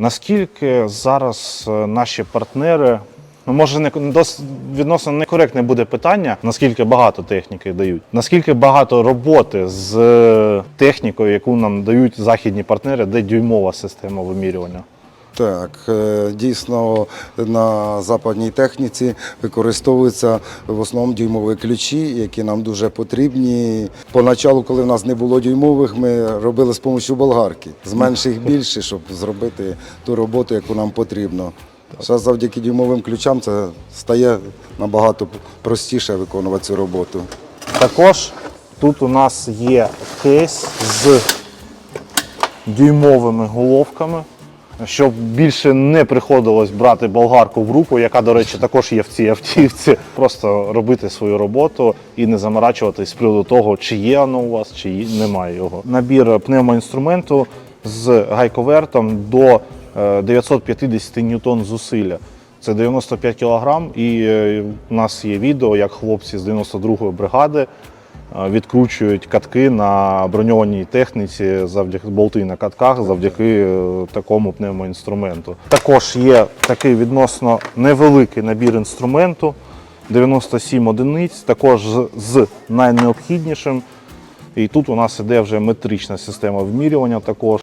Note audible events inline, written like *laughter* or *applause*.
Наскільки зараз е, наші партнери, ну може не відносно некоректне буде питання, наскільки багато техніки дають, наскільки багато роботи з е, технікою, яку нам дають західні партнери, де дюймова система вимірювання. Так, е, дійсно на западній техніці використовуються в основному дюймові ключі, які нам дуже потрібні. Поначалу, коли в нас не було дюймових, ми робили з допомогою болгарки. З менших *laughs* більше, щоб зробити ту роботу, яку нам потрібно. Зараз завдяки дюймовим ключам це стає набагато простіше виконувати цю роботу. Також тут у нас є кейс з дюймовими головками, щоб більше не приходилось брати болгарку в руку, яка, до речі, також є в цій автівці. Просто робити свою роботу і не заморачуватись з приводу того, чи є воно у вас, чи немає його. Набір пневмоінструменту з гайковертом до е, 950 ньютон зусилля. Це 95 кг, і е, у нас є відео, як хлопці з 92-ї бригади е, відкручують катки на броньованій техніці завдяки болти на катках, завдяки е, такому пневмоінструменту. Також є такий відносно невеликий набір інструменту, 97 одиниць, також з найнеобхіднішим. І тут у нас іде вже метрична система вмірювання також.